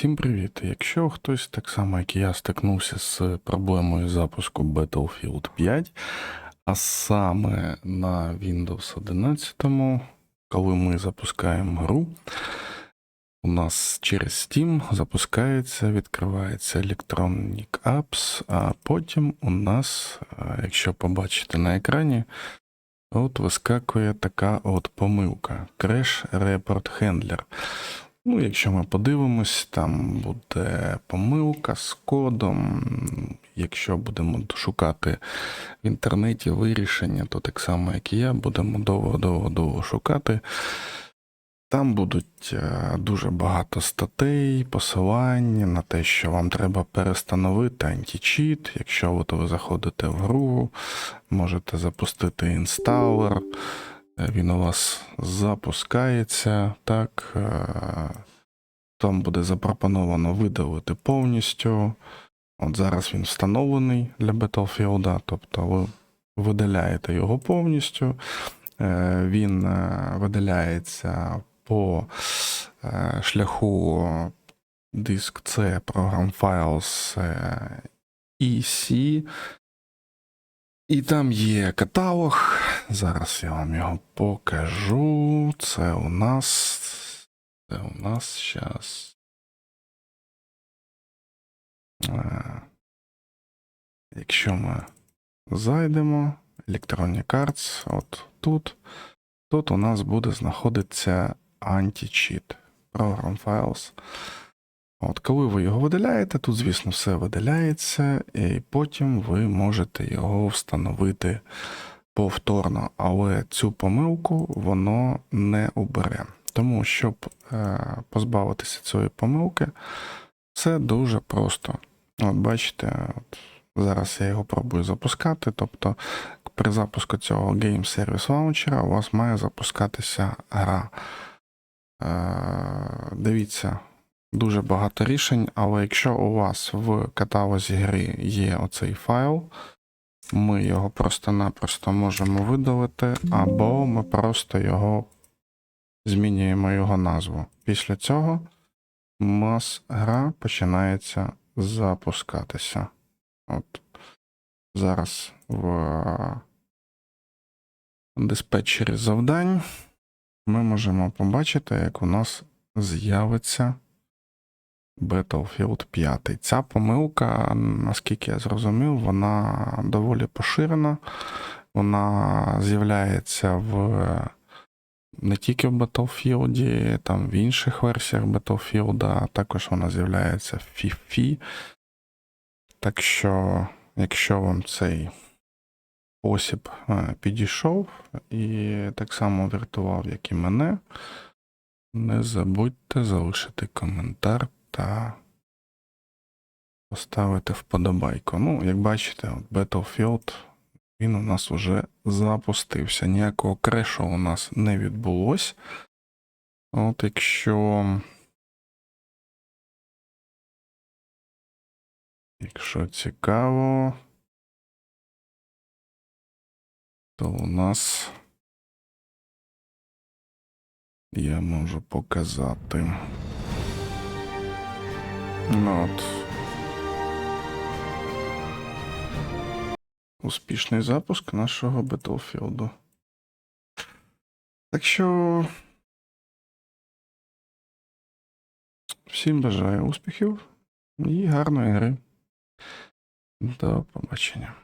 Всім привіт! Якщо хтось так само, як і я, стикнувся з проблемою запуску Battlefield 5, а саме на Windows 11, коли ми запускаємо гру, у нас через Steam запускається, відкривається Electronic Apps, а потім у нас, е, якщо побачите на екрані, от вискакує така от помилка Crash Report Handler. Ну, якщо ми подивимось, там буде помилка з кодом. Якщо будемо шукати в інтернеті вирішення, то так само, як і я, будемо довго-довго-довго шукати. Там будуть е, дуже багато статей, посилань на те, що вам треба перестановити античіт. Якщо от ви заходите в гру, можете запустити інсталер. Е, Він у вас запускається, так. е, Там буде запропоновано видалити повністю. От зараз він встановлений для Battlefield, тобто ви видаляєте його повністю. Е, Він видаляється по шляху диск C, Program Files EC. І там є каталог. Зараз я вам його покажу. Це у нас. Це у нас зараз. Якщо ми зайдемо, Electronic Arts, от тут, тут у нас буде знаходитися античіт Program Files. От, коли ви його видаляєте, тут, звісно, все видаляється, і потім ви можете його встановити повторно, але цю помилку воно не убере. Тому, щоб е, позбавитися цієї помилки, це дуже просто. От бачите, от зараз я його пробую запускати. Тобто при запуску цього Game Service Launcher у вас має запускатися гра. Е, дивіться, дуже багато рішень, але якщо у вас в каталозі гри є оцей файл, ми його просто-напросто можемо видалити, або ми просто його змінюємо його назву. Після цього у нас гра починається запускатися. От зараз в диспетчері завдань ми можемо побачити, як у нас з'явиться Battlefield 5. Ця помилка, наскільки я зрозумів, вона доволі поширена. Вона з'являється в не тільки в Battlefield, там в інших версіях Battlefield, а також вона з'являється в FIFA. Так що, якщо вам цей спосіб е, підійшов і так само врятував, як і мене, не забудьте залишити коментар та поставити вподобайку. Ну, як бачите, от Battlefield він у нас вже запустився. Ніякого крешу у нас не відбулось. От якщо. Якщо цікаво, то у нас я можу показати. Ну от. Успішний запуск нашого Battlefield. Так що. Всім бажаю успіхів і гарної гри. До побачення.